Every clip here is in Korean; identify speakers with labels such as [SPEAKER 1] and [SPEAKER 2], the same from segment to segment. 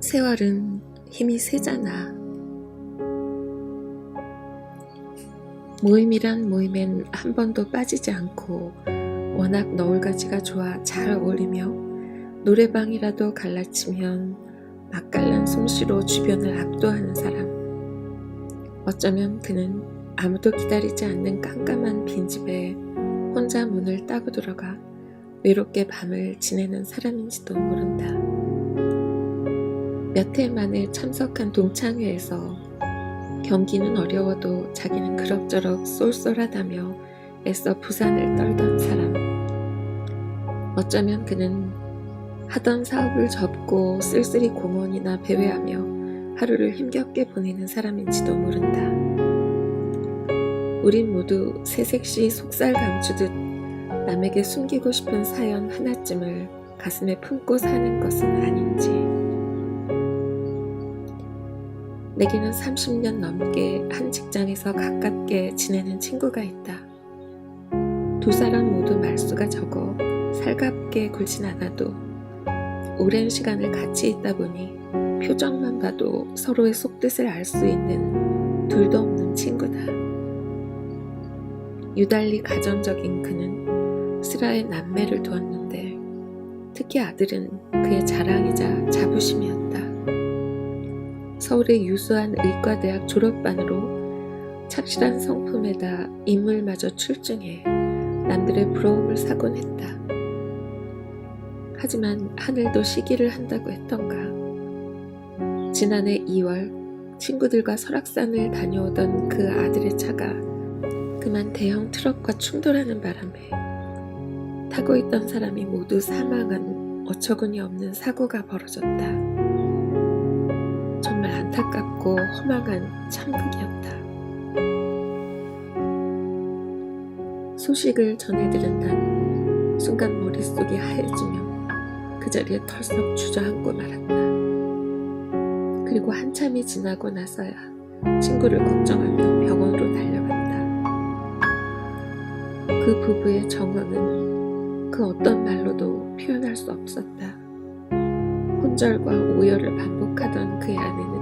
[SPEAKER 1] 세월은 힘이 세잖아. 모임이란 모임엔 한 번도 빠지지 않고 워낙 너울가지가 좋아 잘 어울리며 노래방이라도 갈라치면 맛깔난 솜씨로 주변을 압도하는 사람. 어쩌면 그는 아무도 기다리지 않는 깜깜한 빈집에 혼자 문을 따고 들어가 외롭게 밤을 지내는 사람인지도 모른다. 몇 해 만에 참석한 동창회에서 경기는 어려워도 자기는 그럭저럭 쏠쏠하다며 애써 부산을 떨던 사람. 어쩌면 그는 하던 사업을 접고 쓸쓸히 공원이나 배회하며 하루를 힘겹게 보내는 사람인지도 모른다. 우린 모두 새색시 속살 감추듯 남에게 숨기고 싶은 사연 하나쯤을 가슴에 품고 사는 것은 아닌지. 내게는 30년 넘게 한 직장에서 가깝게 지내는 친구가 있다. 두 사람 모두 말수가 적어 살갑게 굴진 않아도 오랜 시간을 같이 있다 보니 표정만 봐도 서로의 속뜻을 알 수 있는 둘도 없는 친구다. 유달리 가정적인 그는 슬하에 남매를 두었는데 특히 아들은 그의 자랑이자 자부심이었다. 서울의 유수한 의과대학 졸업반으로 착실한 성품에다 인물마저 출중해 남들의 부러움을 사곤 했다. 하지만 하늘도 시기를 한다고 했던가. 지난해 2월 친구들과 설악산을 다녀오던 그 아들의 차가 그만 대형 트럭과 충돌하는 바람에 타고 있던 사람이 모두 사망한 어처구니 없는 사고가 벌어졌다. 안타깝고 허망한 참극이었다. 소식을 전해들은 난 순간 머릿속이 하얘지며 그 자리에 털썩 주저앉고 말았다. 그리고 한참이 지나고 나서야 친구를 걱정하며 병원으로 달려갔다. 그 부부의 정황은 그 어떤 말로도 표현할 수 없었다. 혼절과 오열을 반복하던 그의 아내는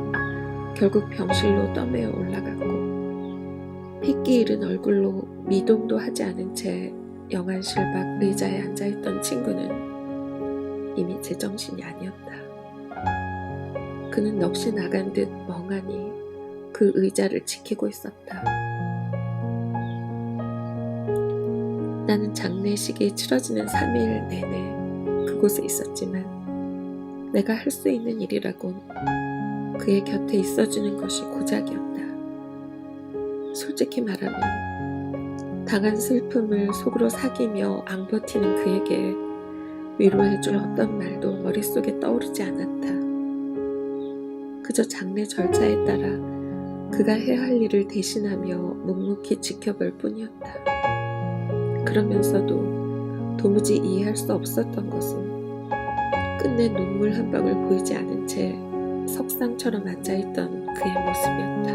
[SPEAKER 1] 결국 병실로 떠매어 올라갔고 핏기 잃은 얼굴로 미동도 하지 않은 채 영안실 밖 의자에 앉아있던 친구는 이미 제정신이 아니었다. 그는 넋이 나간 듯 멍하니 그 의자를 지키고 있었다. 나는 장례식이 치러지는 3일 내내 그곳에 있었지만 내가 할 수 있는 일이라곤 그의 곁에 있어주는 것이 고작이었다. 솔직히 말하면 당한 슬픔을 속으로 사귀며 안 버티는 그에게 위로해줄 어떤 말도 머릿속에 떠오르지 않았다. 그저 장례 절차에 따라 그가 해야 할 일을 대신하며 묵묵히 지켜볼 뿐이었다. 그러면서도 도무지 이해할 수 없었던 것은 끝내 눈물 한 방울 보이지 않은 채 석상처럼 앉아있던 그의 모습이었다.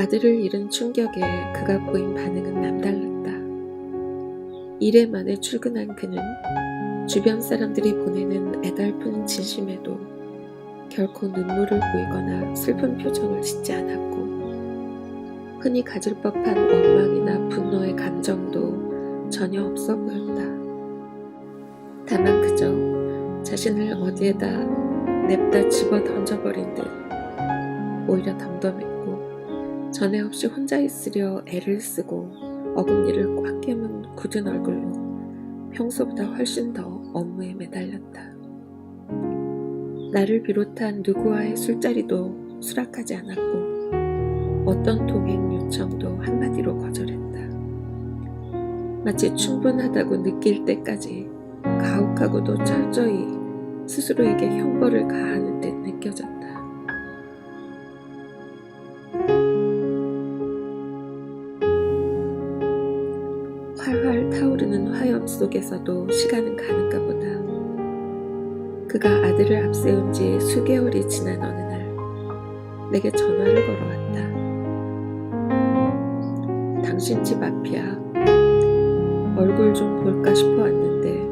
[SPEAKER 1] 아들을 잃은 충격에 그가 보인 반응은 남달랐다. 이래 만에 출근한 그는 주변 사람들이 보내는 애달픈 진심에도 결코 눈물을 보이거나 슬픈 표정을 짓지 않았고 흔히 가질 법한 원망이나 분노의 감정도 전혀 없어 보였다. 다만 그저 자신을 어디에다 냅다 집어 던져버린 듯 오히려 덤덤했고 전에 없이 혼자 있으려 애를 쓰고 어금니를 꽉 깨문 굳은 얼굴로 평소보다 훨씬 더 업무에 매달렸다. 나를 비롯한 누구와의 술자리도 수락하지 않았고 어떤 동행 요청도 한마디로 거절했다. 마치 충분하다고 느낄 때까지 가혹하고도 철저히 스스로에게 형벌을 가하는 듯 느껴졌다. 활활 타오르는 화염 속에서도 시간은 가는가 보다. 그가 아들을 앞세운 지 수개월이 지난 어느 날, 내게 전화를 걸어왔다. 당신 집 앞이야. 얼굴 좀 볼까 싶어 왔는데,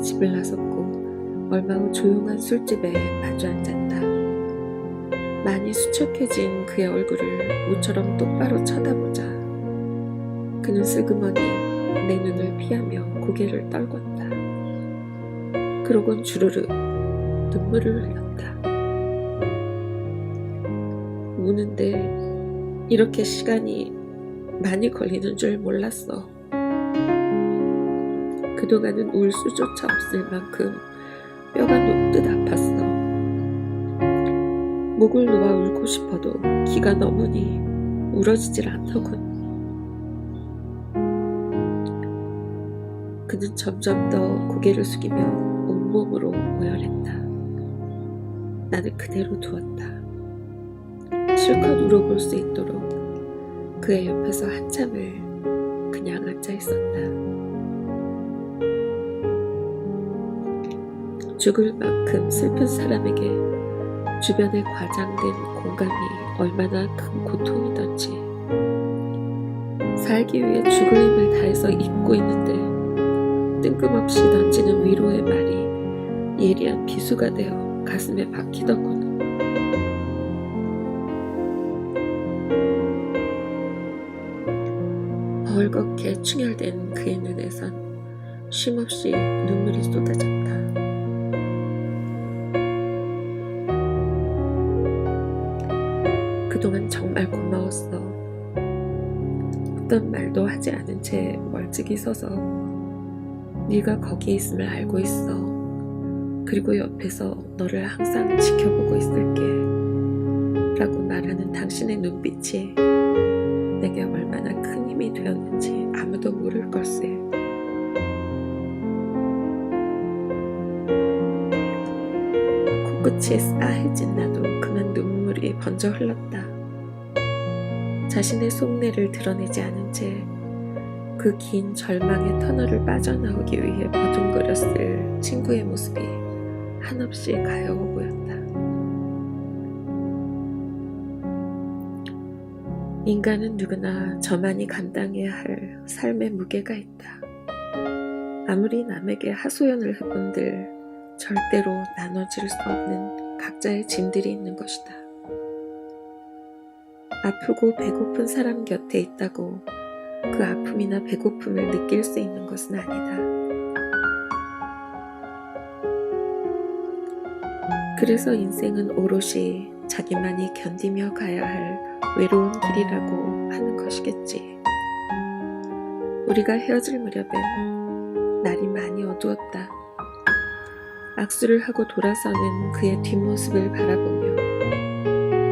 [SPEAKER 1] 집을 나섰고 얼마 후 조용한 술집에 마주 앉았다. 많이 수척해진 그의 얼굴을 모처럼 똑바로 쳐다보자 그는 슬그머니 내 눈을 피하며 고개를 떨궜다. 그러곤 주르르 눈물을 흘렸다. 우는데 이렇게 시간이 많이 걸리는 줄 몰랐어. 그동안은 울 수조차 없을 만큼 뼈가 녹듯 아팠어. 목을 놓아 울고 싶어도 기가 넘으니 울어지질 않더군. 그는 점점 더 고개를 숙이며 온몸으로 오열했다. 나는 그대로 두었다. 실컷 울어볼 수 있도록 그의 옆에서 한참을 그냥 앉아 있었다. 죽을 만큼 슬픈 사람에게 주변에 과장된 공감이 얼마나 큰 고통이던지 살기 위해 죽을 힘을 다해서 잊고 있는데 뜬금없이 던지는 위로의 말이 예리한 비수가 되어 가슴에 박히더군. 벌겋게 충혈된 그의 눈에선 쉼없이 눈물이 쏟아졌다. 그동안 정말 고마웠어. 어떤 말도 하지 않은 채 멀찍이 서서 네가 거기에 있음을 알고 있어. 그리고 옆에서 너를 항상 지켜보고 있을게. 라고 말하는 당신의 눈빛이 내게 얼마나 큰 힘이 되었는지 아무도 모를 걸세. 코끝이 싸해진 나도 그만 눈물 이 번져 흘렀다. 자신의 속내를 드러내지 않은 채 그 긴 절망의 터널을 빠져나오기 위해 버둥거렸을 친구의 모습이 한없이 가여워 보였다. 인간은 누구나 저만이 감당해야 할 삶의 무게가 있다. 아무리 남에게 하소연을 해본들 절대로 나눠질 수 없는 각자의 짐들이 있는 것이다. 아프고 배고픈 사람 곁에 있다고 그 아픔이나 배고픔을 느낄 수 있는 것은 아니다. 그래서 인생은 오롯이 자기만이 견디며 가야 할 외로운 길이라고 하는 것이겠지. 우리가 헤어질 무렵엔 날이 많이 어두웠다. 악수를 하고 돌아서는 그의 뒷모습을 바라보며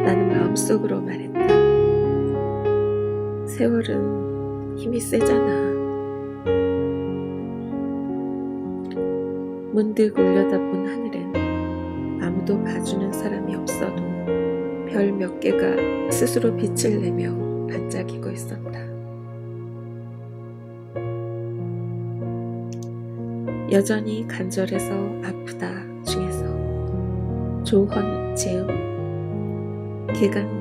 [SPEAKER 1] 나는 마음속으로 말했다. 세월은 힘이 세잖아. 문득 올려다본 하늘엔 아무도 봐주는 사람이 없어도 별 몇 개가 스스로 빛을 내며 반짝이고 있었다. 여전히 간절해서 아프다 중에서 조헌 재음 개간